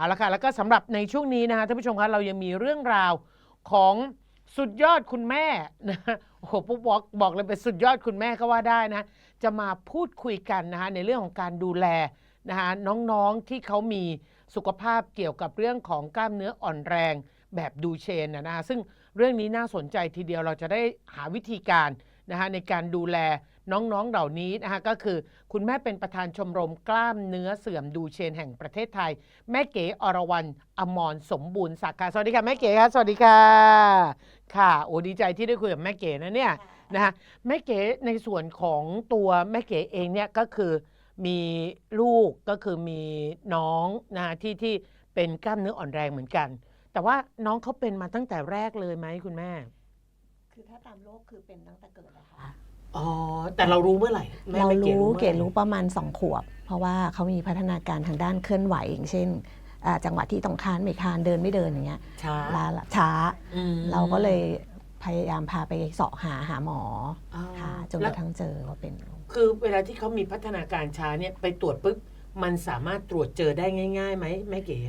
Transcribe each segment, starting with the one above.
เอาละค่ะแล้วก็สำหรับในช่วงนี้นะคะท่านผู้ชมคะเรายังมีเรื่องราวของสุดยอดคุณแม่นะโอ้โหปุ๊บบอกบอกเลยเป็นสุดยอดคุณแม่ก็ว่าได้นะจะมาพูดคุยกันนะคะในเรื่องของการดูแลนะคะน้องๆที่เขามีสุขภาพเกี่ยวกับเรื่องของกล้ามเนื้ออ่อนแรง แบบดูเชนนะนะคะซึ่งเรื่องนี้น่าสนใจทีเดียวเราจะได้หาวิธีการนะคะในการดูแล น้องๆเหล่านี้นะคะก็คือ คุณแม่เป็นประธานชมรมกล้ามเนื้อเสื่อมดูเชนแห่งประเทศไทย แม่เก๋อรวรรณอมรสมบูรณ์ศักดิ์ค่ะสวัสดีค่ะแม่เก๋ค่ะสวัสดีค่ะ ค่ะโอ้ดีใจที่ได้คุยกับแม่เก๋นะเนี่ยนะคะแม่เก๋ในส่วนของตัวแม่เก๋เองเนี่ยก็คือมีลูกก็คือมีน้องนะที่ที่เป็นกล้ามเนื้ออ่อนแรงเหมือนกัน แต่ว่าน้องเขาเป็นมาตั้งแต่แรกเลยไหมคุณแม่ คือถ้าตามโรคคือเป็นตั้งแต่เกิดอะค่ะ อ๋อแต่เรารู้เมื่อไหร่แม่เราแม่รู้มื่อไหเกดรู้ประมาณ2ขวบ เพราะว่าเขามีพัฒนาการทางด้านเคลื่อนไหวอย่างเช่นอ่าจังหวะที่ต้องคานไม่คานเดินไม่เดินอย่างเงี้ยช้าลาช้า อืม เราก็เลยพยายามพาไปเสาะหาหาหมออ๋อค่ะจนกแล้วระทั่งเจอว่าเป็น คือเวลาที่เขามีพัฒนาการช้าเนี่ยไปตรวจปุ๊บมันสามารถตรวจเจอได้ง่ายๆไหมแม่เก๋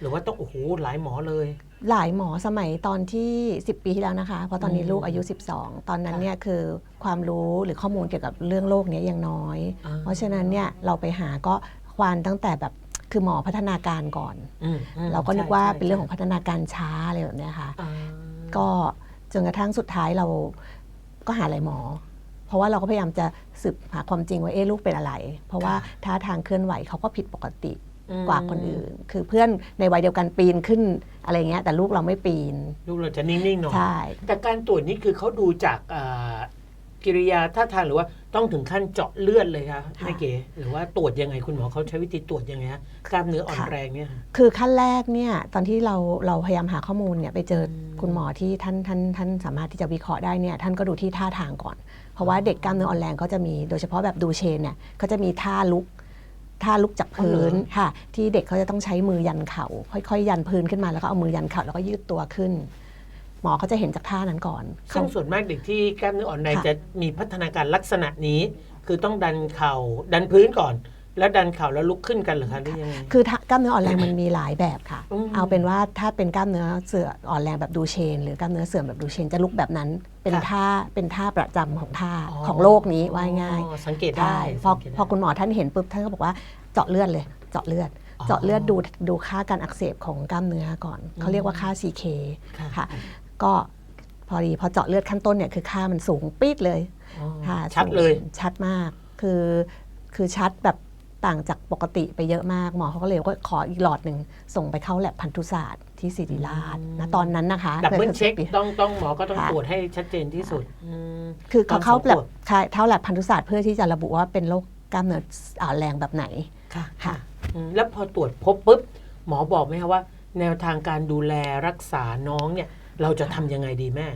หรือว่าต้องโอ้โหหลายหมอเลย หลายหมอสมัยตอนที่ 10 ปีที่แล้วนะคะ เพราะตอนนี้อืมลูกอายุ 12 ตอนนั้นเนี่ยคือความรู้หรือข้อมูลเกี่ยวกับเรื่องโรคเนี้ยยังน้อยอ่าเพราะฉะนั้นเนี่ยเราไปหาก็ควานตั้งแต่แบบคือหมอพัฒนาการก่อนอืมอืมเราก็นึกว่าใช่เป็นเรื่องของพัฒนาการช้าอะไรแบบเนี้ยค่ะอ่าก็จนกระทั่งสุดท้ายเราก็หาหลายหมอ เพราะว่าเราก็พยายามจะสืบหาความจริงว่าเอ๊ะลูกเป็นอะไร เพราะว่าท่าทางเคลื่อนไหวเขาก็ผิดปกติอืม กว่าคนอื่น คือเพื่อนในวัยเดียวกันปีนขึ้นอะไรเงี้ยแต่ลูกเราไม่ปีน ลูกเราจะนิ่งๆหน่อยใช่ แต่การตรวจนี่คือเขาดูจากอ่ากิริยาท่าทางหรือว่าต้องถึงขั้นเจาะเลือดเลยคะแม่เก๋หรือว่าตรวจยังไงคุณหมอเขาใช้วิธีตรวจยังไงฮะกล้ามเนื้ออ่อนแรงเนี่ยค่ะคือขั้นแรกเนี่ยตอนที่เราเราพยายามหาข้อมูลเนี่ยไปเจออมคุณหมอที่ท่านท่านท่านสามารถที่จะวิเคราะห์ได้เนี่ยท่านก็ดูที่ท่าทางก่อน เพราะว่าเด็กกล้ามเนื้ออ่อนแรงก็จะมีโดยเฉพาะแบบดูเชนเนี่ยเขาจะมีท่าลุก ท่าลุกจากพื้นค่ะ ที่เด็กเขาจะต้องใช้มือยันเขา่าค่อยๆ ยันพื้นขึ้นมาแล้วก็เอามือยันเข่าแล้วก็ยืดตัวขึ้น หมอเขาจะเห็นจากท่านั้นก่อนซึ่งเขาส่วนมากเด็กที่กล้ามเนื้ออ่อนแรงค่ะจะมีพัฒนาการลักษณะนี้ คือต้องดันเข่าดันพื้นก่อน แล้วดันเข่าแล้วลุกขึ้นกันเหรือคะหรือยังไง คือท่ากล้ามเนื้ออ่อนแรงมันมีหลายแบบค่ะ อืม เอาเป็นว่าถ้าเป็นกล้ามเนื้อเสื่อมอ่อนแรงแบบดูเชน หรือกล้ามเนื้อเสื่อมแบบดูเชนจะลุกแบบนั้น เป็นท่าเป็นท่าประจำของท่าของโลกนี้ว่าง่ายอ๋อสังเกตได้ใช่พอสังเกตได้ พอคุณหมอท่านเห็นปุ๊บท่านก็บอกว่าเจาะเลือดเลยเจาะเลือด อ๋อเจาะเลือดดูดูค่าการอักเสบของกล้ามเนื้อก่อน เขาเรียกว่าค่า CK ค่ะ ค่ะ ก็พอดีพอเจาะเลือดขั้นต้นเนี่ยคือค่ามันสูงปี๊ดเลย อ๋อค่ะชัดเลยสูงชัดมากคือคือชัดแบบ ต่างจากปกติไปเยอะมาก หมอเขาก็เลยว่าขออีกหลอดหนึ่งส่งไปเข้าแลบพันธุศาสตร์ที่ศิริราชนะตอนนั้นนะคะดับเบิลคือเช็คปีต้องต้องหมอก็ต้องค่ะตรวจให้ชัดเจนที่สุดอืมคือเขาเข้าตอนแลตรบวจใช่เข้าแลบพันธุศาสตร์เพื่อที่จะระบุว่าเป็นโรคกล้ามเนื้ออ่อนแรงแบบไหนค่ะค่ะอืมแล้วพอตรวจพบปุ๊บหมอบอกไหมคะว่า แนวทางการดูแลรักษาน้องเนี่ย เราจะทำยังไงดีแม่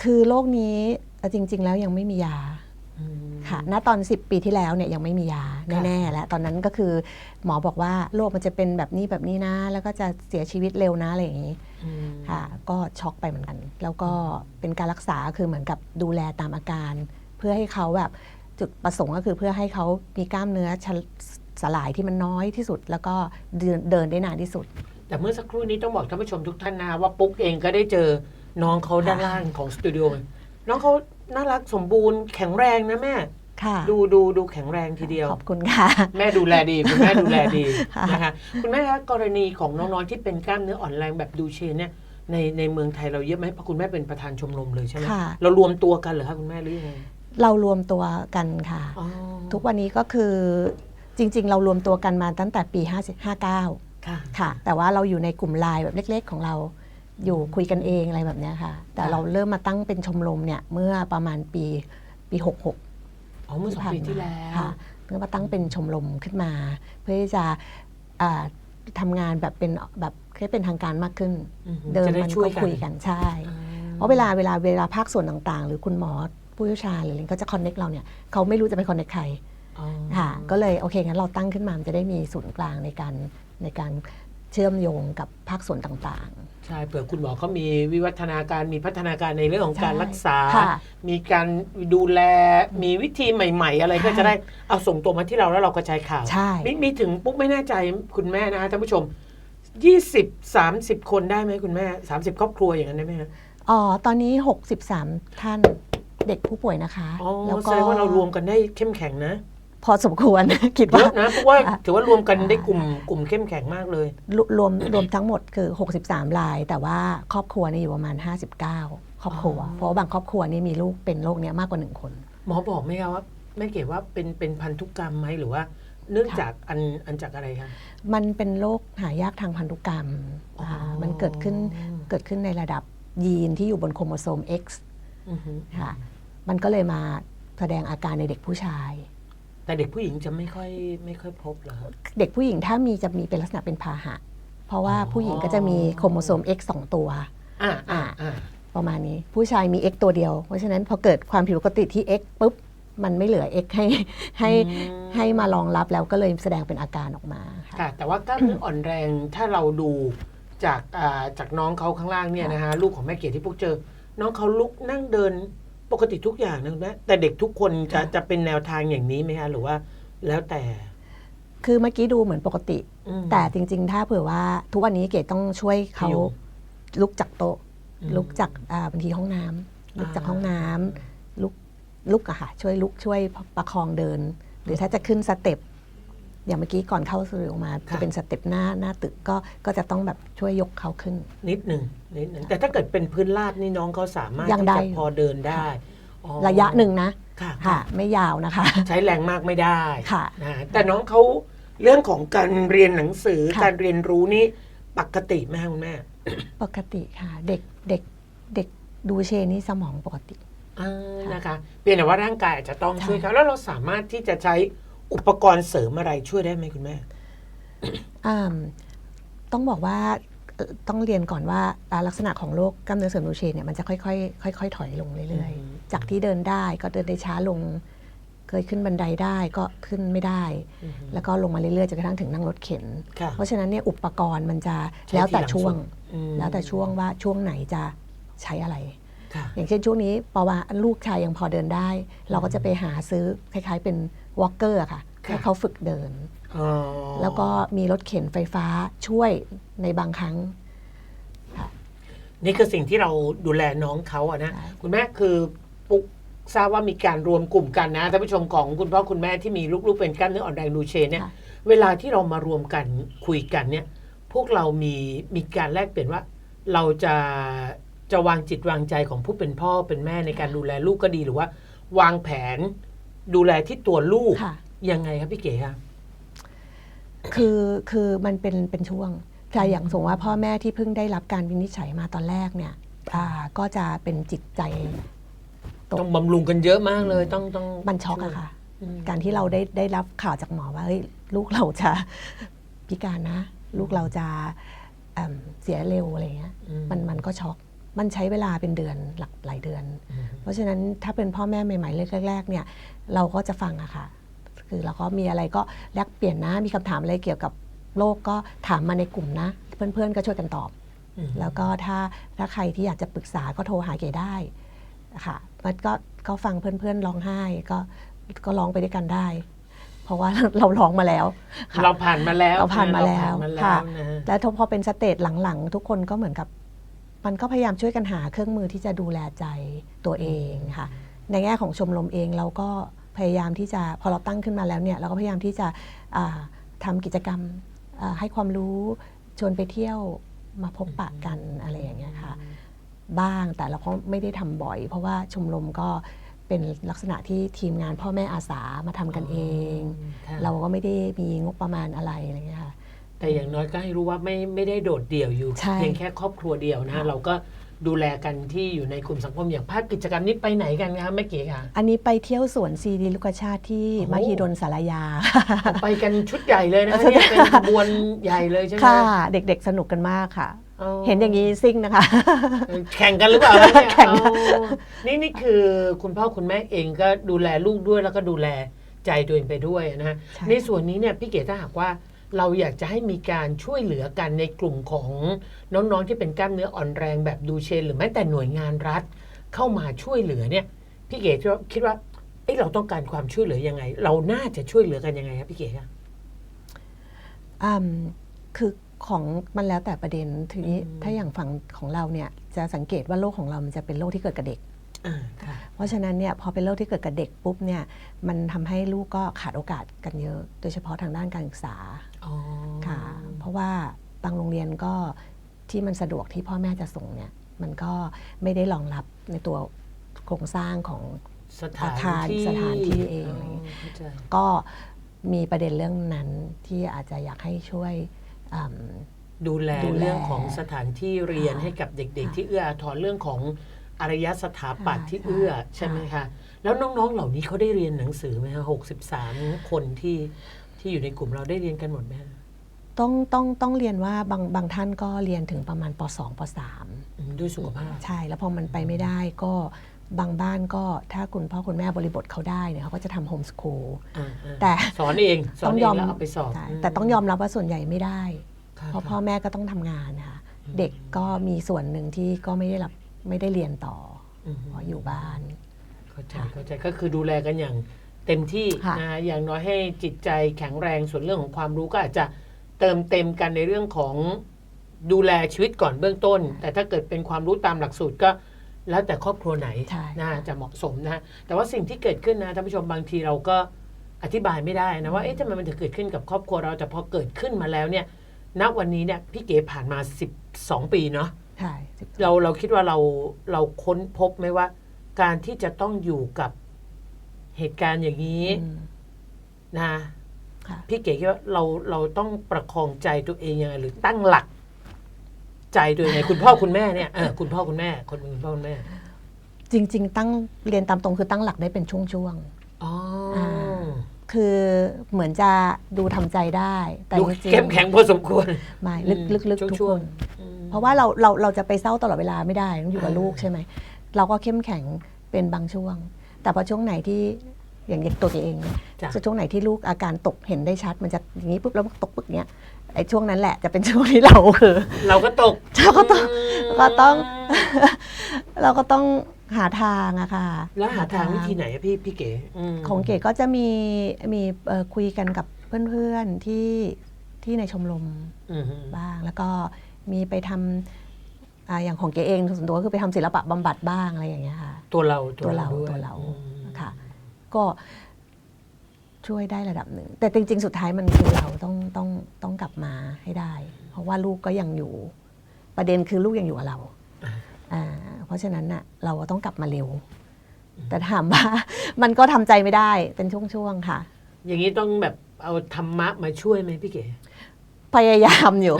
คือโรคนี้เอ่อจริง ๆ แล้วยังไม่มียาอืม ค่ะ ณ ตอน 10 ปีที่แล้วเนี่ยยังไม่มียาค่ะแน่ๆแล้วตอนนั้นก็คือหมอบอกว่าโรคมันจะเป็นแบบนี้แบบนี้นะ แล้วก็จะเสียชีวิตเร็วนะอะไรอย่างนี้อืมค่ะ ก็ช็อกไปเหมือนกัน แล้วก็เป็นการรักษาคือเหมือนกับดูแลตามอาการ เพื่อให้เขาแบบจุดประสงค์ก็คือเพื่อให้เขามีกล้ามเนื้อชะสลายที่มันน้อยที่สุด แล้วก็เดินเดินได้นานที่สุด แต่เมื่อสักครู่นี้ต้องบอกท่านผู้ชมทุกท่านนะว่าปุ๊กเองก็ได้เจอน้องเขาด้านล่างของสตูดิโอน้องเขา น่ารักสมบูรณ์แข็งแรงนะแม่ ค่ะดูดูดูแข็งแรงทีเดียว ขอบคุณค่ะ แม่ดูแลดี คุณแม่ดูแลดีค่ะนะคะคุณแม่คะกรณีของน้องๆที่เป็นกล้ามเนื้ออ่อนแรงแบบดูเชนเนี่ยในในเมืองไทยเราเยอะไหมเพราะคุณแม่เป็นประธานชมรมเลยใช่ไหมค่ะ เรารวมตัวกันเหรอคะคุณแม่หรือยังไงเรารวมตัวกันค่ะ อ๋อทุกวันนี้ก็คือจริง ๆ เรารวมตัวกันมาตั้งแต่ปี5 59 ค่ะ ค่ะ แต่ว่าเราอยู่ในกลุ่มไลน์แบบเล็ก ๆ ของเรา อยู่คุยกันเองอะไรแบบเนี้ยค่ะ แต่ค่ะเราเริ่มมาตั้งเป็นชมรมเนี่ยเมื่อประมาณปีปี66อ๋อเมื่อสองปีที่แล้วค่ะเมื่อมาตั้งเป็นชมรมขึ้นมา เพื่อที่จะอ่าทำงานแบบเป็นแบบให้เป็นทางการมากขึ้นอือหือเดิมจะได้มันช่วยก็กันคุยกันใช่อ่าเพราะเวลาเวลาเวลาภาคส่วนต่างๆ หรือคุณหมอผู้เชี่ยวชาญหรืออะไรก็จะคอนเน็กเราเนี่ยเขาไม่รู้จะไปคอนเน็กใครอ๋อค่ะก็เลยโอเคงั้นเราตั้งขึ้นมามันจะได้มีศูนย์กลางในการในการเชื่อมโยงกับภาคส่วนต่าง ใช่เผื่อคุณหมอเขามีวิวัฒนาการมีพัฒนาการในเรื่องของการใช่รักษาค่ะมีการดูแลมีวิธีใหม่ ๆ อะไรก็ใช่จะได้เอาส่งตัวมาที่เราแล้วเราก็ใช้ข่าวๆใช่มีมีถึงปุ๊กไม่แน่ใจคุณแม่นะคะท่านผู้ชมยี่สิบสามสิบคนได้ไหมคุณแม่สามสิบครอบครัวอย่างนั้นได้ไหมฮะอ๋อตอนนี้ 63 ท่านเด็กผู้ป่วยนะคะอ๋อแล้วแสก็ดงว่าเรารวมกันได้เข้มแข็งนะ พอสมควร คิดเยว่า อะนะเพราะว่าค่ะถือว่ารวมกันได้กลุ่มกลุ่มเข้มแข็งมากเลย รวรวมรวมทั้งหมดคือ 63ราย แต่ว่าครอบครัวนี่อยู่ประมาณ 59 ครอบครัว อ๋อ เพราะว่าบางครอบครัวนี่มีลูกเป็นโรคเนี้ยมากกว่า1คน หมอบอกไหมครับว่าแม่เก๋ว่าเป็นเป็นพันธุกรรมไหมหรือว่า เนื่องจากอันอันจากอะไรคะ มันเป็นโรคหายากทางพันธุกรรมอ๋อค่ะมันเกิดขึ้นเกิดขึ้นในระดับยีนที่อยู่บนโครโมโซม X อือฮึค่ะ มันก็เลยมาแสดงอาการในเด็กผู้ชาย แต่เด็กผู้หญิงจะไม่ค่อยไม่ค่อยพบเหรอครับ เด็กผู้หญิงถ้ามีจะมีเป็นลักษณะเป็นพาหะ เพราะว่าอ๋อผู้หญิงก็จะมีโครโมโซม X สองตัว อ่าอ่าอ่าประมาณนี้ ผู้ชายมี X ตัวเดียว เพราะฉะนั้นพอเกิดความผิดปกติที่ X ปุ๊บ มันไม่เหลือ X ให้ให้อืมให้มารองรับแล้วก็เลยแสดงเป็นอาการออกมาค่ะค่ะ แต่ว่ากล้ามเนื้ออ่อนแรงถ้าเราดูจากอ่าจากน้องเขาข้างล่างเนี่ยนะฮะลูกของแม่เกียรติที่พวกเจอ น้องเขาลุกนั่งเดิน ปกติทุกอย่างนะคุณแม่แต่เด็กทุกคนจะจะเป็นแนวทางอย่างนี้ไหมคะหรือว่าแล้วแต่ คือเมื่อกี้ดูเหมือนปกติ อืมแต่จริง ๆ ถ้าเผื่อว่าทุกวันนี้เกดต้องช่วยเขาอยู่ลุกจากโต๊ะ อืมลุกจากอ่าบางทีห้องน้ำลุกจากอ่าห้องน้ำลุกลุกอะค่ะช่วยลุกช่วยประคองเดิน หรือถ้าจะขึ้นสเต็ป อย่างเมื่อกี้ก่อนเข้าสตูดิโอมาจะเป็นสเต็ปหน้าหน้าตึกก็ก็จะต้องแบบช่วยยกเขาขึ้น นิดหนึ่งนิดหนึ่งแต่ถ้าเกิดเป็นพื้นลาดนี่น้องเขาสามารถยังที่ได้ จะพอเดินได้อ๋อระยะหนึ่งนะค่ะค่ะ ไม่ยาวนะคะ ใช้แรงมากไม่ได้ค่ะ นะแต่น้องเขาเรื่องของการเรียนหนังสือค่ะ การเรียนรู้นี่ปกติไหมคะคุณแม่ปกติค่ะ เด็กเด็กเด็กดูเชนี่สมองปกติ อ่านะคะเพียงแต่ว่าร่างกายอาจจะต้องใช่ช่วยเขาแล้วเราสามารถที่จะใช้ อุปกรณ์เสริมอะไรช่วยได้ไหมคุณแม่ อ่าต้องบอกว่าเอ่อต้องเรียนก่อนว่าอ่าลักษณะของโรคกล้ามเนื้อเสื่อมดูเชนเนี่ยมันจะค่อยๆค่อยๆถอยลงเรื่อยอืม ๆ จากที่เดินได้ก็เดินได้ช้าลง เคยขึ้นบันไดได้ก็ขึ้นไม่ได้ อืมแล้วก็ลงมาเรื่อยๆจนกระทั่งถึงนั่งรถเข็น ค่ะ เพราะฉะนั้นเนี่ยอุปกรณ์มันจะใช้แล้วแต่ทีหลังช่วง สุด อืมแล้วแต่ช่วงว่าช่วงไหนจะใช้อะไร ค่ะ อย่างเช่นช่วงนี้ปว่าลูกชายยังพอเดินได้ เราก็จะไปหาซื้อคล้ายๆเป็น วอล์กเกอร์ค่ะค่ะให้เขาฝึกเดินอ๋อแล้วก็มีรถเข็นไฟฟ้าช่วยในบางครั้ง นี่คือสิ่งที่เราดูแลน้องเขาอะนะใช่คุณแม่คือปุ๊กทราบว่ามีการรวมกลุ่มกันนะท่านผู้ชมของคุณพ่อคุณแม่ที่มีลูกๆเป็นกล้ามเนื้ออ่อนแรงดูเชนเนี่ยค่ะเวลาที่เรามารวมกันคุยกันเนี่ย พวกเรามีมีการแลกเปลี่ยนว่า เราจะจะวางจิตวางใจของผู้เป็นพ่อเป็นแม่ในการดูแลลูกก็ดีหรือว่า วางแผน ดูแลที่ตัวลูกค่ะ ยังไงครับพี่เก๋คะ คือคือมันเป็นเป็นช่วงแต่อย่างสมมติว่าพ่อแม่ที่เพิ่งได้รับการวินิจฉัยมาตอนแรกเนี่ยอ่าก็จะเป็นจิตใจ ตก ต้องบำรุงกันเยอะมากเลยต้องต้องมันช็อกอะค่ะ อืม การที่เราได้ได้รับข่าวจากหมอว่าเฮ้ยลูกเราจะพิการนะ ลูกเราจะเอิ่มเสียเร็วอะไรเงี้ย อืม มันมันก็ช็อก มันใช้เวลาเป็นเดือนหลักหลายเดือนอืมเพราะฉะนั้นถ้าเป็นพ่อแม่ใหม่ๆแรกๆเนี่ยเราก็จะฟังอะค่ะ คือเราก็มีอะไรก็แลกเปลี่ยนนะมีคำถามอะไรเกี่ยวกับโลกก็ถามมาในกลุ่มนะ เพื่อนๆก็ช่วยกันตอบอืมแล้วก็ถ้าถ้าใครที่อยากจะปรึกษาก็โทรหาเก๋ได้ค่ะมันก็ก็ฟังเพื่อนๆร้องไห้ก็ก็ร้องไปด้วยกันได้ เพราะว่าเราร้องมาแล้วค่ะเราผ่านมาแล้วเราผ่านมาแล้วเรผ่านมาแล้ค่ะวนะแล้วพอเป็นสเตจหลังๆ ทุกคนก็เหมือนกับ มันก็พยายามช่วยกันหาเครื่องมือที่จะดูแลใจตัวเองค่ะ ในแง่ของชมรมเองเราก็พยายามที่จะพอเราตั้งขึ้นมาแล้วเนี่ยเราก็พยายามที่จะอ่าทำากิจกรรมอ่าให้ความรู้ชวนไปเที่ยวมาพบปะกันอะไรอย่างเงี้ยค่ะบ้างแต่เราก็ไม่ได้ทำบ่อย เพราะว่าชมรมก็เป็นลักษณะที่ทีมงานพ่อแม่อาสามาทำกันเองค่ะเราก็ไม่ได้มีงบประมาณอะไรอะไรอย่างเงี้ยค่ะ แต่อย่างน้อยก็ให้รู้ว่าไม่ไม่ได้โดดเดี่ยวอยู่ใช่ เพียงแค่ครอบครัวเดียวนะค่ะเราก็ดูแลกันที่อยู่ในกลุ่มสังคมอย่างภาคกิจกรรมนี้ไปไหนกันคะแม่เก๋คะ อันนี้ไปเที่ยวสวนซีดีลูกชาติที่โอ้โหมหิดลสารยา ไปกันชุดใหญ่เลยนะคะชุดเนี่ยเป็นขบวนใหญ่เลยใช่ไหมค่ะเด็กๆสนุกกันมากค่ะ เห็นอย่างนี้ซิ่งนะคะ แข่งกันหรือเปล่าเนี่ยแข่ง เอานี่นี่คือคุณพ่อคุณแม่เองก็ดูแลลูกด้วยแล้วก็ดูแลใจตัวเองไปด้วยนะฮะ ใช่ ในส่วนนี้เนี่ยพี่เก๋ถ้าหากว่า เราอยากจะให้มีการช่วยเหลือกันในกลุ่มของน้องๆที่เป็นกล้ามเนื้ออ่อนแรงแบบดูเชน หรือแม้แต่หน่วยงานรัฐเข้ามาช่วยเหลือเนี่ยพี่เก๋คิดว่าคิดว่าเอ้เราต้องการความช่วยเหลือยังไง เราน่าจะช่วยเหลือกันยังไงครับพี่เก๋คะอืมคือของมันแล้วแต่ประเด็นทีนี้อืมถ้าอย่างฝั่งของเราเนี่ยจะสังเกตว่าโรคของเรามันจะเป็นโรคที่เกิดกับเด็กอ่าค่ะเพราะฉะนั้นเนี่ยพอเป็นโรคที่เกิดกับเด็กปุ๊บเนี่ยมันทำให้ลูกก็ขาดโอกาสกันเยอะ โดยเฉพาะทางด้านการศึกษาอ๋อ ค่ะ เพราะว่าบางโรงเรียนก็ที่มันสะดวกที่พ่อแม่จะส่งเนี่ย มันก็ไม่ได้รองรับในตัวโครงสร้างของสถานอาคารที่สถานที่เองเข้าใจ ก็มีประเด็นเรื่องนั้นที่อาจจะอยากให้ช่วยอืม ดูแลดูแลเรื่องของสถานที่เรียนค่ะให้กับเด็กค่ะๆที่เอื้ออาทรเรื่องของอารยสถาปัตย์ค่ะที่เอื้อค่ะใช่ไหมคะ แล้วน้องๆเหล่านี้เขาได้เรียนหนังสือไหมคะหกสิบสามคนที่ ที่อยู่ในกลุ่มเราได้เรียนกันหมดไหมคะต้องต้องต้องเรียนว่าบางบางท่านก็เรียนถึงประมาณป .2 ปอืมด้วยสุขภาพ .3 ใช่ แล้วพอมันไปไม่ได้ก็บางบ้านก็ถ้าคุณพ่อคุณแม่บริบทเขาได้เนี่ยเขาก็จะทำโฮมส o ูล อ่าๆแต่สอนเองสอนต้องเอยองมแล้วเอาไปสอบใช่มแต่ต้องยอมรับว่าส่วนใหญ่ไม่ได้ค่ะเพราะค่ะพ่อแม่ก็ต้องทำงานนะคะเด็กก็มีส่วนหนึ่งที่ก็ไม่ได้รับไม่ได้เรียนต่ออืมเพราะอยู่บ้าน เข้าใจค่ะเข้าใจก็คือดูแลกันอย่าง เต็มที่ค่ะนะอย่างน้อยให้จิตใจแข็งแรงส่วนเรื่องของความรู้ก็อาจจะเติมเต็มกันในเรื่องของดูแลชีวิตก่อนเบื้องต้น แต่ถ้าเกิดเป็นความรู้ตามหลักสูตรก็แล้วแต่ครอบครัวไหนใช่ นะจะเหมาะสมนะฮะแต่ว่าสิ่งที่เกิดขึ้นนะท่านผู้ชมบางทีเราก็อธิบายไม่ได้นะว่าเอ๊ะทำไมมันถึงเกิดขึ้นกับครอบครัวเราแต่พอเกิดขึ้นมาแล้วเนี่ย ณวันนี้เนี่ยพี่เก๋ผ่านมา 12 ปีเนาะ ใช่สิบเราเราคิดว่าเราเราค้นพบไหมว่า การที่จะต้องอยู่กับ เหตุการณ์อย่างนี้อืมนะค่ะพี่เก๋คิดว่าเราเราต้องประคองใจตัวเองยังไงหรือตั้งหลัก ใจตัวเองไงคุณพ่อคุณแม่เนี่ยเออคุณพ่อคุณแม่คนเป็นคุณพ่อคุณแม่ จริง ๆ ตั้งเรียนตามตรงคือตั้งหลักได้เป็นช่วงๆอ๋ออ่าคือเหมือนจะดูทำใจได้ แต่ดูจริงๆเข้มแข็งพอสมควรไม่ลึกอืมลึกลึกทุกช่ควงนๆอืมเพราะว่าเราเราเราจะไปเศร้าตลอดเวลาไม่ได้ต้องอยู่กับอ่าลูกใช่ไหมเราก็เข้มแข็งเป็นบางช่วง แต่พอช่วงไหนที่อย่างอย่างตัวเองเนี่ยจ้ะจะช่วงไหนที่ลูกอาการตกเห็นได้ชัด มันจะอย่างนี้ปุ๊บแล้วตกปึ๊กเนี้ยไอ้ช่วงนั้นแหละจะเป็นช่วงที่เราคือ เราก็ตกเราก็ต้องมก็ต้อง เราก็ต้องหาทางอะค่ะ แล้วหาทางวิธีไหนอะพี่พี่เก๋มของเก๋ก็จะมีมีเอ่อคุยกันกับเพื่อนๆที่ที่ในชมรมอืมบ้าง แล้วก็มีไปทำ อ่าอย่างของเก๋เองส่วนตัวก็คือไปทำศิลปะบำบัดบ้างอะไรอย่างเงี้ยค่ะตัวเราตัวเราด้วยตัวเราอืมค่ะก็ช่วยได้ระดับหนึ่ง แต่จริง ๆ สุดท้ายมันคือเราต้องต้องต้องกลับมาให้ได้ เพราะว่าลูกก็ยังอยู่ ประเด็นคือลูกยังอยู่กับเราอ่าอ่าเพราะฉะนั้นน่ะเราก็ต้องกลับมาเร็ว แต่ถามว่ามันก็ทำใจไม่ได้เป็นช่วงๆค่ะ อย่างนี้ต้องแบบเอาธรรมะมาช่วยไหมพี่เก๋ พยายามอยู่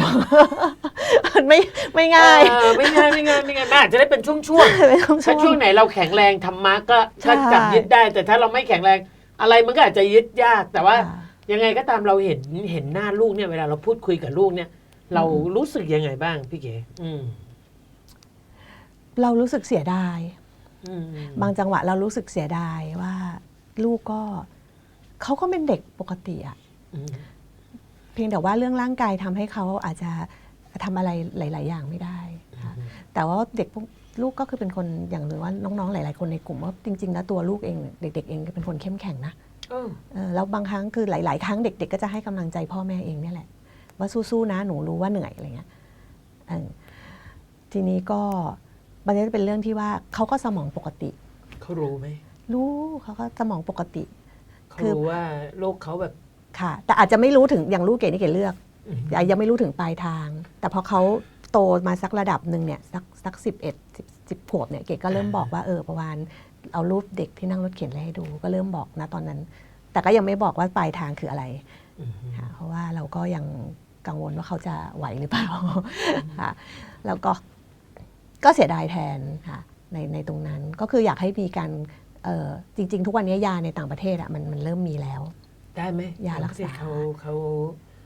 มันไม่ไม่ง่าย เออไม่ง่ายไม่ง่ายไม่ง่ายมันอาจจะได้เป็นช่วงช่วงๆเป็นช่วงๆ ถ้าช่วงไหนเราแข็งแรงธรรมะก็ใช่ ก็จับยึดได้ แต่ถ้าเราไม่แข็งแรงอะไรมันก็อาจจะยึดยาก แต่ว่าค่ะยังไงก็ตามเราเห็นเห็นหน้าลูกเนี่ยเวลาเราพูดคุยกับลูกเนี่ย เราอืมรู้สึกยังไงบ้างพี่เก๋อืมเรารู้สึกเสียดาย อืมบางจังหวะเรารู้สึกเสียดายว่า ลูกก็เขาก็เป็นเด็กปกติอะ อืม เพียงแต่ว่าเรื่องร่างกายทำให้เขาอาจจะทำอะไรหลาย ๆ อย่างไม่ได้ค่ะแต่ว่าเด็กพวกลูกก็คือเป็นคนอย่างหรือว่าน้อง ๆ หลาย ๆ คนในกลุ่มว่าจริง ๆ แล้วตัวลูกเองเด็ก ๆ เองก็เป็นคนเข้มแข็งนะเออเออแล้วบางครั้งคือหลาย ๆ ครั้งเด็ก ๆ ก็จะให้กำลังใจพ่อแม่เองเนี่ยแหละ ว่าสู้ ๆ นะหนูรู้ว่าเหนื่อยอะไรเงี้ยเออทีนี้ก็มันจะเป็นเรื่องที่ว่าเขาก็สมองปกติเขารู้ไหมรู้เขาก็สมองปกติเขาคือรู้ว่าลูกเขาแบบ ค่ะ แต่อาจจะไม่รู้ถึงอย่างลูกเกดนี่เกดเลือกอืมยังไม่รู้ถึงปลายทาง แต่พอเขาโตมาสักระดับหนึ่งเนี่ยสักสักสิบเอ็ดสิบสิบขวบเนี่ยเกดก็เริ่มบอกว่าเออประวานเอารูปเด็กที่นั่งรถเข็นอะไรให้ดู ก็เริ่มบอกนะตอนนั้น แต่ก็ยังไม่บอกว่าปลายทางคืออะไรอืมค่ะเพราะว่าเราก็ยังกังวลว่าเขาจะไหวหรือเปล่าค่ะแล้วก็ก็เสียดายแทนค่ะในในตรงนั้นก็คืออยากให้มีการเอ่อจริง ๆ ทุกวันนี้ยาในต่างประเทศอะมันมันเริ่มมีแล้ว ได้ไหมยารักษาเขาเขา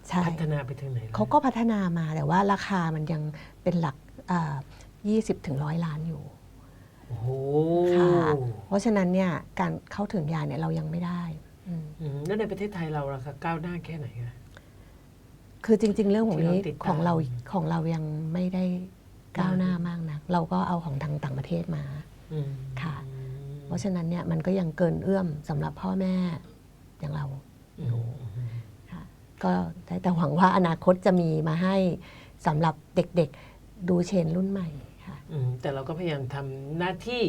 ใช่พัฒนาไปทางไหนแล้วเขาก็พัฒนามาแต่ว่าราคามันยังเป็นหลักยี่สิบถึงร้อยล้านอยู่โอ้โหค่ะเพราะฉะนั้นเนี่ยการเข้าถึงยาเนี่ยเรายังไม่ได้อืมอืมแล้วในประเทศไทยเราล่ะคะก้าวหน้าแค่ไหนคะคือจริง ๆ เรื่องของนี้ที่เราติดตามของเราของเรายังไม่ได้ก้าวหน้ามากนะเราก็เอาของทางต่างประเทศมาอืมค่ะ เพราะฉะนั้นเนี่ยมันก็ยังเกินเอื้อมสำหรับพ่อแม่อย่างเรา อืมค่ะก็ได้แต่หวังว่าอนาคตจะมีมาให้สำหรับเด็กๆดูเชนรุ่นใหม่ค่ะอืมแต่เราก็พยายามทำหน้าที่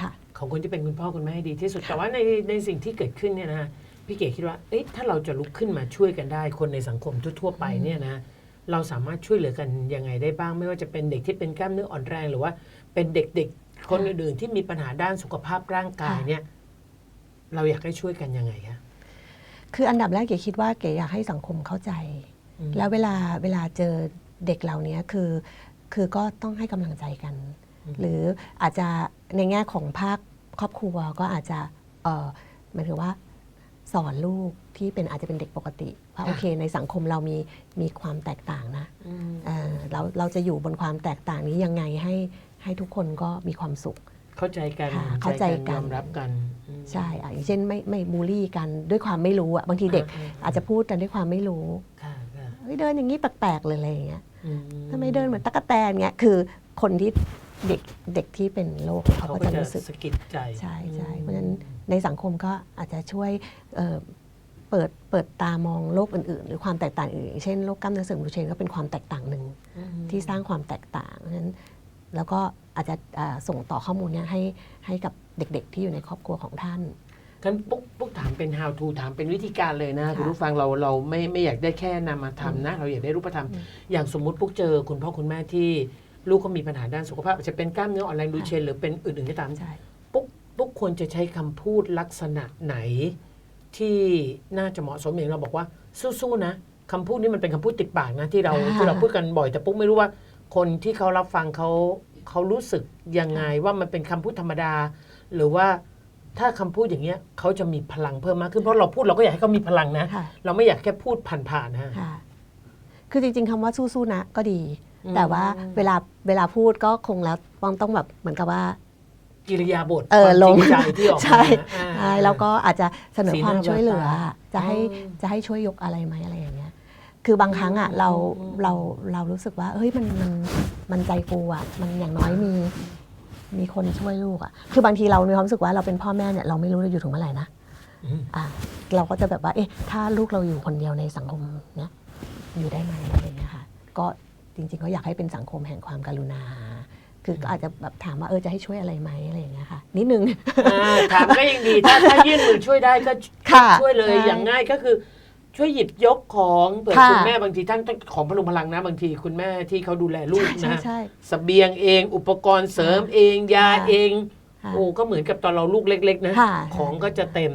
ค่ะ ของคนที่เป็นคุณพ่อคุณแม่ให้ดีที่สุด แต่ว่าในในสิ่งที่เกิดขึ้นเนี่ยนะพี่เก๋คิดว่าเอ๊ะถ้าเราจะลุกขึ้นมาช่วยกันได้ คนในสังคมทั่วๆไปเนี่ยนะเราสามารถช่วยเหลือกันยังไงได้บ้าง ไม่ว่าจะเป็นเด็กที่เป็นกล้ามเนื้ออ่อนแรง หรือว่าเป็นเด็กๆคนอื่นๆที่มีปัญหาด้านสุขภาพร่างกายค่ะเนี่ย เราอยากให้ช่วยกันยังไงคะ คืออันดับแรกเก๋คิดว่าเก๋อยากให้สังคมเข้าใจอืมแล้วเวลาเวลาเจอเด็กเหล่านี้คือคือก็ต้องให้กำลังใจกัน หรืออาจจะในแง่ของภาคครอบครัวก็อาจจะเออหมายถึงว่าสอนลูกที่เป็นอาจจะเป็นเด็กปกติ ว่าโอเค ในสังคมเรามีมีความแตกต่างนะอืมเอ่อเราเราจะอยู่บนความแตกต่างนี้ยังไงให้ให้ทุกคนก็มีความสุข เข้าใจกันค่ะเข้าใจกันยอมรับกันอืม ใช่อะอย่างเช่นไม่ไม่บูลลี่กันด้วยความไม่รู้อะบางทีเด็กอ่าอาจจะพูดกันด้วยความไม่รู้ค่ะค่ะเฮ้ยเดินอย่างนี้แปลกๆเลยอะไรอย่างเงี้ยอืทำไมเดินเหมือนตะกแตนเงี้ยคือคนที่เด็กเด็กที่เป็นโรคเขาเขาก็ก็จะจะรู้สึก สะกิดใจใช่ใช่อืมเพราะฉะนั้นในสังคมก็อาจจะช่วยเอ่อเปิดเปิดตามองโรคอื่น ๆ หรือความแตกต่างอื่นอย่างเช่นโรคกล้ามเนื้อเสื่อมดูเชนก็เป็นความแตกต่างหนึ่งอืมที่สร้างความแตกต่างเพราะฉะนั้นแล้วก็ อาจจะอ่าส่งต่อข้อมูลเนี้ยให้ให้กับเด็กๆ ที่อยู่ในครอบครัวของท่านกันปุ๊กปุ๊กถามเป็น how to ถามเป็นวิธีการเลยนะค่ะคุณผู้ฟังเราเราไม่ไม่อยากได้แค่นำมาทำนะ เราอยากได้รูปธรรม อย่างสมมุติปุ๊กเจอคุณพ่อคุณแม่ที่ลูกเขามีปัญหาด้านสุขภาพอาจจะเป็นกล้ามเนื้ออ่อนแรงดูเชนหรือเป็นอื่นๆก็ตามใช่ปุ๊กปุ๊กควรจะใช้คำพูดลักษณะไหน ที่น่าจะเหมาะสมอย่างเราบอกว่าสู้ๆนะคำพูดนี้มันเป็นคำพูดติดปากนะที่เราอ่าที่เราพูดกันบ่อยแต่ปุ๊กไม่รู้ว่าคนที่เขารับฟังเขา เขารู้สึกยังไงว่ามันเป็นคำพูดธรรมดา หรือว่าถ้าคำพูดอย่างเงี้ยเขาจะมีพลังเพิ่มมากขึ้นเพราะเราพูดเราก็อยากให้เขามีพลังนะค่ะเราไม่อยากแค่พูดผ่านๆนะค่ะคือจริงๆคำว่าสู้ๆนะก็ดีอืมแต่ว่าเวลาเวลาพูดก็คงแล้วต้องต้องแบบเหมือนกับว่ากิริยาบทเออความจริลงใจที่ออกมาใช่อ่าใช่แล้วก็อาจจะเสนอสีหควาน้ามช่วยเหลือแววตาจะให้อ๋อจะให้ช่วยยกอะไรไหมอะไรอย่างเงี้ย คือบางครั้งอะอืมเราอืมเราเรารู้สึกว่าเฮ้ยมันมันมันใจฟูอะมันอย่างน้อยมีมีคนช่วยลูกอะคือบางทีเรามีความรู้สึกว่าเราเป็นพ่อแม่เนี่ยเราไม่รู้เราอยู่ถึงเมื่อไหร่นะอืมอะเราก็จะแบบว่าเอ๊ะถ้าลูกเราอยู่คนเดียวในสังคมเนี้ยอยู่ได้ไหมอะไรอย่างเงี้ยค่ะก็จริงๆก็อยากให้เป็นสังคมแห่งความกรุณา คือก็อาจจะแบบถามว่าเออจะให้ช่วยอะไรไหมอะไรอย่างเงี้ยค่ะ นิดนึงอ่าถามก็ยังดีถ้าถ้ายื่นมือช่วยได้ก็ค่ะช่วยเลยใช่อย่างง่ายก็คือ ช่วยหยิบยกของเปิดค่ะคุณแม่บางทีท่านต้องของพลุงพลังนะ บางทีคุณแม่ที่เขาดูแลลูกใช่นะใช่เสบียงเองอุปกรณ์เสริมเองยาค่ะเองค่ะโอ้ก็เหมือนกับตอนเราลูกเล็ก ๆ นะ ค่ะ ของก็จะเต็ม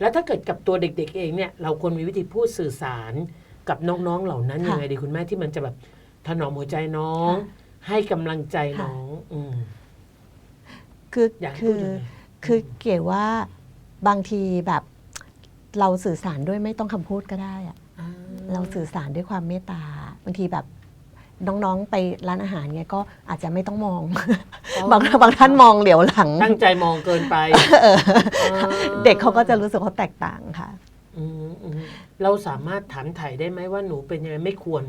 แล้วถ้าเกิดกับตัวเด็ก ๆ เองเนี่ย เราควรมีวิธีพูดสื่อสารกับน้องๆเหล่านั้นค่ะยังไงดีคุณแม่ที่มันจะแบบถนอมหัวใจน้อง ค่ะให้กำลังใจค่ะ น้องอืมคืออยากให้คืพูดอยังไง คือเก๋ว่าบางทีแบบ เราสื่อสารด้วยไม่ต้องคำพูดก็ได้อะอ่าเราสื่อสารด้วยความเมตตาบางทีแบบน้องๆไปร้านอาหารเนี่ยก็อาจจะไม่ต้องมองอ๋อบางบางท่านมองเหลียวหลัง ตั้งใจมองเกินไปเอออ่าเด็กเขาก็จะรู้สึกเขาแตกต่างค่ะ อืมอืมเราสามารถถามไถ่ได้ไหมว่าหนูเป็นยังไงไม่ควร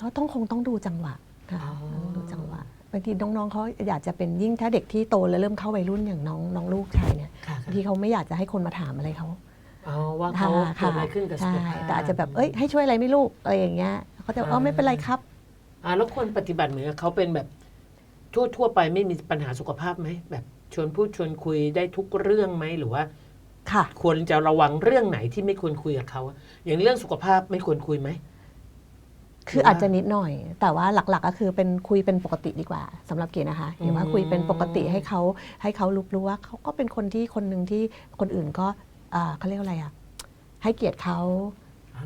ก็ต้องคงต้องดูจังหวะค่ะอ๋อ ต้องดูจังหวะ บางทีน้องๆเขาอยากจะเป็นยิ่งถ้าเด็กที่โตแล้วเริ่มเข้าวัยรุ่นอย่างน้องน้องลูกชายเนี่ยค่ะบางทีเขาไม่อยากจะให้คนมาถามอะไรเขาเอาว่าเขาเกิดอะไรขึ้นกับสุใช่ขภาพแต่อาจจะแบบเอ้ยให้ช่วยอะไรไหม่ลูกอะไรอย่างเงี้ยเขาจะเออไม่เป็นไรครับอ่าแล้วควรปฏิบัติเหมือนกับเขาเป็นแบบทั่วทั่วๆไปไม่มีปัญหาสุขภาพไหมแบบชวนพูดชวนคุยได้ทุกเรื่องไหมหรือว่าค่ะควรจะระวังเรื่องไหนที่ไม่ควรคุยกับเขาอะอย่างเรื่องสุขภาพไม่ควรคุยไหม คืออาจจะนิดหน่อย แต่ว่าหลักๆ ก็คือเป็นคุยเป็นปกติดีกว่าสำหรับเก๋นะคะเห็นว่าคุยเป็นปกติให้เขาให้เขารู้รู้ว่าเขาก็เป็นคนที่คนหนึ่งที่คนอื่นก็อ่าเขาเรียกว่าอะไรอะให้เกียรติเขา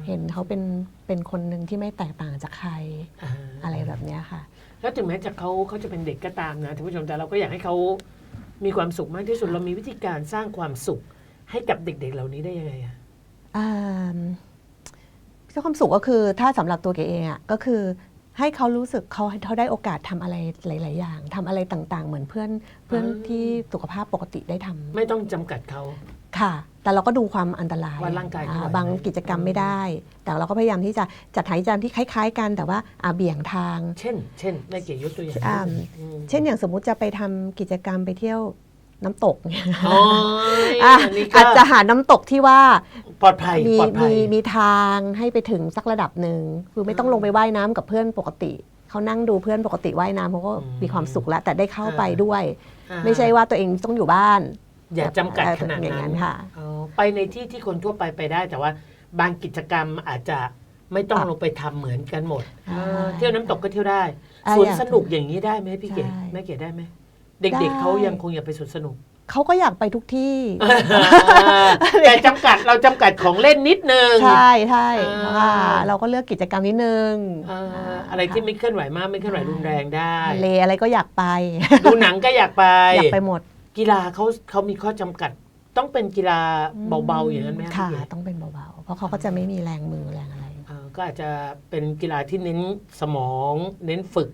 เห็นเขาเป็นเป็นคนหนึ่งที่ไม่แตกต่างจากใครอ่าอะไรแบบเนี้ยค่ะ แล้วถึงแม้จะเขาเขาจะเป็นเด็กก็ตามนะท่านผู้ชมแต่เราก็อยากให้เขามีความสุขมากที่สุดเรามีวิธีการสร้างความสุขให้กับเด็กๆ เหล่านี้ได้ยังไงอะอ่าเจ้า ความสุขก็คือถ้าสำหรับตัวเก๋เองอะก็คือให้เขารู้สึกเขาเขาได้โอกาสทำอะไรหลาย ๆ อย่างทำอะไรต่าง ๆ เหมือนเพื่อนเพื่อนที่สุขภาพปกติได้ทำไม่ต้องจำกัดเขาค่ะ แต่เราก็ดูความอันตรายว่าร่างกายเขาไหวไหมบางกิจกรรมไม่ได้ แต่เราก็พยายามที่จะจัดหายจานที่คล้าย ๆ กันแต่ว่าอ่าเบี่ยงทาง เช่น เช่นได้เกียรติยกตัวอย่างอ่าอืมเช่นอย่างสมมุติจะไปทำกิจกรรมไปเที่ยว น้ำตกเนี่ยโอ้ยอะอันนี้ก็อาจจะหาน้ำตกที่ว่าปลอดภัยมีปลอดภัมีย มีทางให้ไปถึงสักระดับหนึ่งคือไม่ต้องอ่าลงไปว่ายน้ำกับเพื่อนปกติ เขานั่งดูเพื่อนปกติว่ายน้ำเขาก็อืมมีความสุขแล้ว แต่ได้เข้าไปอ่า ด้วย อ่าไม่ใช่ว่าตัวเองต้องอยู่บ้านอย่าจำกัดขนาดอย่างนั้นั้นนค่ะ อ๋อไปในที่ที่คนทั่วไปไปได้ แต่ว่าบางกิจกรรมอาจจะไม่ต้องอะลงไปทำเหมือนกันหมดใช่เออเที่ยวน้ำตกก็เที่ยวได้อะสวนอย่างสนุกอย่างนี้ได้ไหมพี่เก๋ใช่ แม่เก๋ได้ไหม เด็ก ๆเขายังคงอยากไปสวนสนุกเขาก็อยากไปทุกที่ แต่จำกัดเราจำกัดของเล่นนิดนึง ใช่ใช่อ่าค่ะเราก็เลือกกิจกรรมนิดนึงเอ่ออะไรที่ไม่เคลื่อนไหวมากไม่เคลื่อนไหวรุนแรงได้ทะเลอะไรก็อยากไป ดูหนังก็อยากไป อยากไปหมด กีฬาเขาเขามีข้อจำกัด ต้องเป็นกีฬาเบาๆอย่างนั้นไหมค่ะพี่เก๋ต้องเป็นเบาๆ เพราะเขาก็จะไม่มีแรงมือแรงอะไรเอ่อก็อาจจะเป็นกีฬาที่เน้นสมอง เน้นฝึก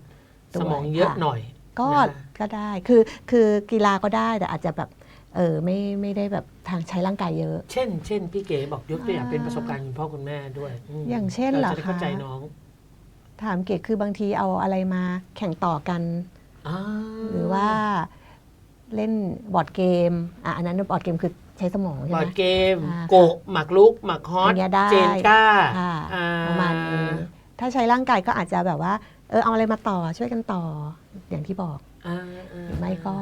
ด้วยสมองเยอะค่ะหน่อย ก็นะคะก็ได้คือคือกีฬาก็ได้แต่อาจจะแบบเออไม่ไม่ได้แบบทางใช้ร่างกายเยอะ เช่น เช่น พี่เก๋บอกยกตัวอย่างอ่าเป็นประสบการณ์คุณพ่อคุณแม่ด้วยมอย่างเช่นเหรอจะได้เข้าคะใจน้อง ถามเกดคือบางทีเอาอะไรมาแข่งต่อกันอ่าหรือว่าเล่นบอร์ดเกมอะอันนั้นบอร์ดเกมคือใช้สมองใช่บอไหมร์ดเกมอ่าโกะหมากลุกหมากฮออัตนเนี้ยได้เจนก้าค่ะอ่ประมาณนี้ถ้าใช้ร่างกายก็อาจจะแบบว่า เออเอาอะไรมาต่อช่วยกันต่ออย่างที่บอกอ่าอ่าหรือไม่ก็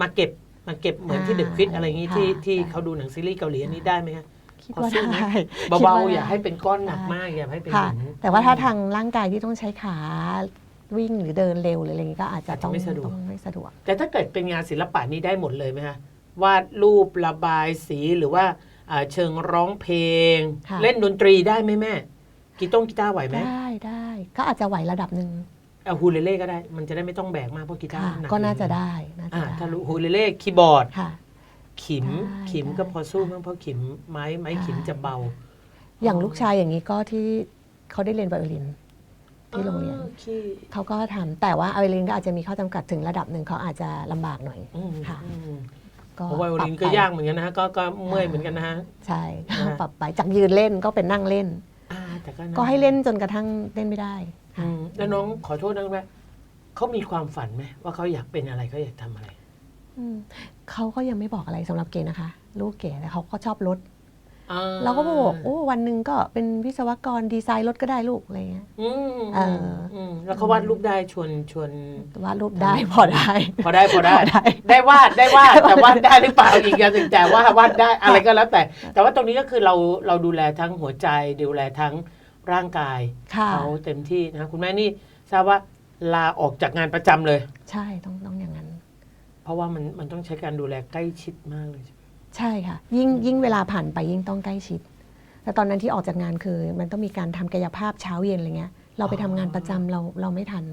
มาเก็บมาเก็บเหมือนที่อ่าเดอะฟิตอะไรอย่างงี้ที่ค่ะ ที่ใช่เขาดูหนังซีรีส์เกาหลีอันนี้ได้ไหมคะคิดว่าพอสู้ไหมได้เบาคิดว่ๆได้อย่าให้เป็นก้อนหนักได้มากอย่าให้เป็นค่ะ หิน แต่ว่าถ้าทางร่างกายที่ต้องใช้ขาวิ่งหรือเดินเร็วหรืออะไรอย่างงี้ก็อาจจะต้องอาจจะไม่สะดวก ต้องไม่สะดวก แต่ถ้าเกิดเป็นงานศิลปะนี่ได้หมดเลยไหมคะวาดรูประบายสีหรือว่าอ่าเชิงร้องเพลง ค่ะ เล่นดนตรีได้ไหมแม่ กีตงกีตาร์ไหวไหมได้ได้ก็อาจจะไหวระดับหนึ่งเอาฮูเลเล่ก็ได้ มันจะได้ไม่ต้องแบกมากเพราะกีตาร์ค่ะหนักก็น่าอยู่จะได้น่าจะอ่าได้ถ้ารู้ฮูเลเล่คีย์บอร์ด ค่ะ ขิม ได้ขิมได้ก็พอสู้มั้งเพราะขิมไม้ไม้ได้ ขิมจะเบาอย่างลูกชายอย่างนี้ก็ที่เขาได้เรียนไวโอลินที่โรงเรียนอ๋อโอเคเขาก็ทำแต่ว่าไวโอลินก็อาจจะมีข้อจำกัดถึงระดับหนึ่งเขาอาจจะลำบากหน่อย อืมค่ะ อืมก็เพราะไวโอลินปก็รับไปยากเหมือนกันนะฮะก็ก็เมื่อยเหมือนกันนะฮะ ใช่นะฮะปรับไปจากยืนเล่นก็เป็นนั่งเล่นอ่า แต่ก็น่าก็ให้เล่นจนกระทั่งเล่นไม่ได้อืค่ะมแล้วน้องขอโทษนะแม่เขามีความฝันไหมว่าเขาอยากเป็นอะไรเขาอยากทำอะไร อืมเขาก็ยังไม่บอกอะไรสำหรับเก๋นะคะ ลูกเก๋แต่เขาก็ชอบรถอ่เราก็บอกโอ้วันหนึ่งก็เป็นวิศวกรดีไซน์รถก็ได้ลูกอะไรเงี้ย อืมเอออื มแล้วเขาวาดรูปได้ชวนชวน วาดรูปได้พอได้ พอได้พอได้ พอได้ ได้วาดได้วาดแต่วาดได้หรือเปล่าอีกอย่างหนึ่งแต่ว่าวาดได้อะไรก็แล้วแต่ แต่ว่าตรงนี้ก็คือเราเราดูแลทั้งหัวใจดูแลทั้ง ร่างกายค่ะ เขาเต็มที่นะคุณแม่นี่ทราบว่าลาออกจากงานประจำเลย ใช่ต้องต้องอย่างนั้น เพราะว่ามันมันต้องใช้การดูแลใกล้ชิดมากเลยใช่ค่ะ ยิ่งยิ่งเวลาผ่านไปยิ่งต้องใกล้ชิด แต่ตอนนั้นที่ออกจากงานคือ มันต้องมีการทำกายภาพเช้าเย็นอะไรเงี้ย เราไปทำงานประจำเราเราไม่ทัน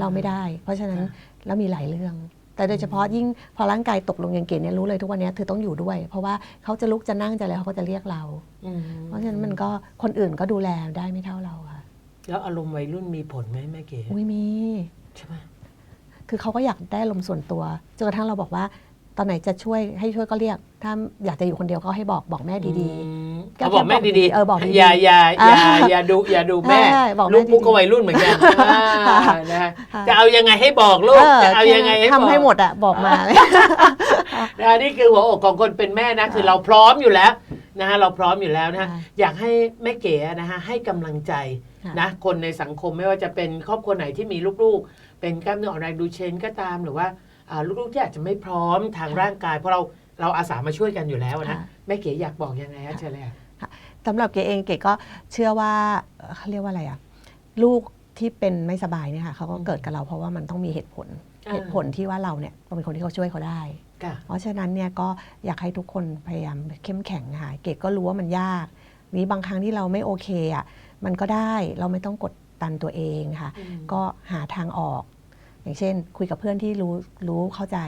เราไม่ได้ เพราะฉะนั้นค่ะแล้วมีหลายเรื่อง แต่โดยเฉพาะยิ่งพอร่างกายตกลงอย่างเกณฑ์เนี่ยรู้เลยทุกวันนี้เธอต้องอยู่ด้วย เพราะว่าเขาจะลุกจะนั่งจะอะไรเขาก็จะเรียกเราอืมเพราะฉะนั้นมันก็คนอื่นก็ดูแลได้ไม่เท่าเราค่ะ แล้วอารมณ์วัยรุ่นมีผลไหมแม่เก๋อุ้ยมี ใช่ไหมคือเขาก็อยากได้ลมณ์ส่วนตัวจนกระทั่งเราบอกว่า ตอนไหนจะช่วยให้ช่วยก็เรียก ถ้าอยากจะอยู่คนเดียวก็ให้บอกบอกแม่ดีอืมก็เอาบอกแม่แค่บอกดีเออบอกดีๆอย่าอย่าอย่าอ่าอย่าดูอย่าดูแม่ใช่บอกแม่ลูกปุ๊กดีๆก็วัยรุ่นเหมือนกันอ่านะฮะค่ะจะเอายังไงให้บอกลูกจะเอายังไงให้บอกทำให้หมดอะบอกมานะนี่คือหัวอกของคนเป็นแม่นะคือเราพร้อมอยู่แล้วนะฮะเราพร้อมอยู่แล้วนะฮะค่ะอยากให้แม่เก๋นะฮะให้กำลังใจค่ะนะคนในสังคมไม่ว่าจะเป็นครอบครัวไหนที่มีลูกๆ เป็นกล้ามเนื้ออ่อนแรงดูเชนก็ตามหรือว่าอ่า ลูกๆที่อาจจะไม่พร้อมทางร่างกาย เพราะเราเราอาสามาช่วยกันอยู่แล้วนะค่ะแม่เก๋อยากบอกยังไงคะเชิญเลยค่ะสำหรับเก๋เองเก๋ก็เชื่อว่าเอ่อเขาเรียกว่าอะไรอะลูกที่เป็นไม่สบายเนี่ยค่ะเขาก็เกิดกับเราเพราะว่ามันต้องมีเหตุผลอ่าเหตุผลที่ว่าเราเนี่ยเป็นคนที่เขาช่วยเขาได้ค่ะเพราะฉะนั้นเนี่ยก็อยากให้ทุกคนพยายามเข้มแข็งค่ะเกดก็รู้ว่ามันยากมีบางครั้งที่เราไม่โอเคอะมันก็ได้เราไม่ต้องกดดันตัวเองค่ะอืมก็หาทางออก อย่างเช่น คุยกับเพื่อนที่รู้รู้เข้าใจ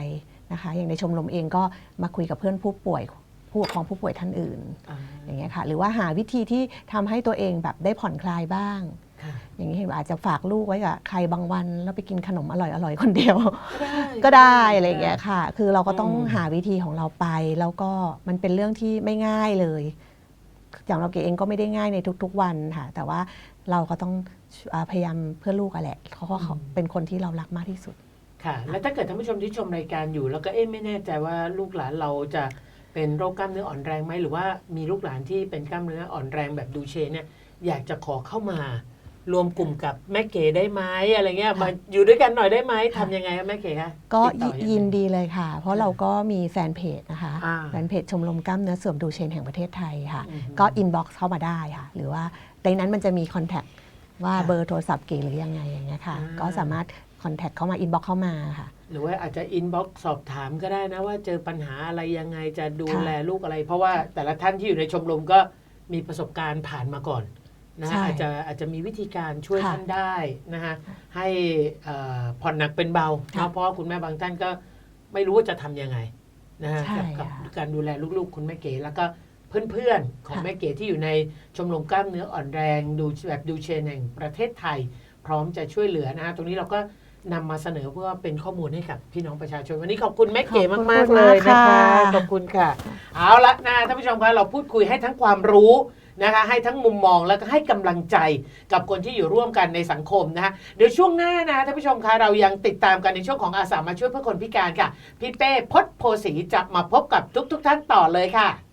นะคะ อย่างในชมรมเองก็มาคุยกับเพื่อนผู้ป่วยผู้ปกครองผู้ป่วยท่านอื่นอ่าอย่างเงี้ยค่ะ หรือว่าหาวิธีที่ทำให้ตัวเองแบบได้ผ่อนคลายบ้างค่ะอย่างนี้เห็นว่าอาจจะฝากลูกไว้กับใครบางวัน แล้วไปกินขนมอร่อยๆคนเดียวก็ได้ก็ได้อะไรอย่างเงี้ยค่ะ คือเราก็ต้องอืมหาวิธีของเราไป แล้วก็มันเป็นเรื่องที่ไม่ง่ายเลย อย่างเราเกเองก็ไม่ได้ง่ายในทุก ๆ วันค่ะ แต่ว่าเราก็ต้องอ่าพยายามเพื่อลูกอะแหละเขาก็เขาเป็นคนที่เรารักมากที่สุดค่ะแล้วถ้าเกิดท่านผู้ชมที่ชมรายการอยู่ แล้วก็เอ๊ะไม่แน่ใจว่าลูกหลานเราจะเป็นโรคกล้ามเนื้ออ่อนแรงไหมหรือว่ามีลูกหลานที่เป็นกล้ามเนื้ออ่อนแรงแบบดูเชนเนี่ยอยากจะขอเข้ามา รวมกลุ่มกับแม่เก๋ได้ไหมอะไรเงี้ยมาอยู่ด้วยกันหน่อยได้ไหมทำยังไงคะแม่เก๋คะก็ติดต่อยังไงยินดีเลยค่ะ เพราะเราก็มีแฟนเพจนะคะอ่าแฟนเพจชมรมกล้ามเนื้อเสื่อมดูเชนแห่งประเทศไทยค่ะ อืมก็อินบ็อกซ์เข้ามาได้ค่ะ หรือว่าในนั้นมันจะมีคอนแทคว่าค่ะเบอร์โทรศัพท์เก๋หรือยังไงอย่างเงี้ยค่ะอ่า ก็สามารถคอนแทคเข้ามาอินบ็อกซ์เข้ามาค่ะ หรือว่าอาจจะอินบ็อกซ์สอบถามก็ได้นะว่าเจอปัญหาอะไรยังไงจะดูค่ะแลลูกอะไร เพราะว่าแต่ละท่านที่อยู่ในชมรมก็มีประสบการณ์ผ่านมาก่อน นะใช่ฮะอาจจะอาจจะมีวิธีการช่วยค่ะท่านได้นะฮะให้เอ่อผ่อนหนักเป็นเบาค่ะเนาะเพราะว่าคุณแม่บางท่านก็ไม่รู้ว่าจะทำยังไงนะฮะใช่กับกับค่ะการดูแลลูกๆ คุณแม่เก๋แล้วก็เพื่อนๆของค่ะ แม่เก๋ที่อยู่ในชมรมกล้ามเนื้ออ่อนแรงดูแบบดูเชนแห่งประเทศไทย พร้อมจะช่วยเหลือนะฮะตรงนี้เราก็นำมาเสนอเพื่อเป็นข้อมูลให้กับพี่น้องประชาชนวันนี้ขอบคุณแม่เก๋ขอบคุณมากๆเลยนะมากคะค่ะขอบคุณค่ะ เอาละนะท่านผู้ชมคะเราพูดคุยให้ทั้งความรู้ นะคะให้ทั้งมุมมองแล้วก็ให้กำลังใจกับคนที่อยู่ร่วมกันในสังคมนะคะเดี๋ยวช่วงหน้านะท่านผู้ชมคะเรายังติดตามกันในช่วงของอาสามาช่วยเพื่อคนพิการค่ะพี่เป้พดโพสีจะมาพบกับทุก ๆทท่านต่อเลยค่ะ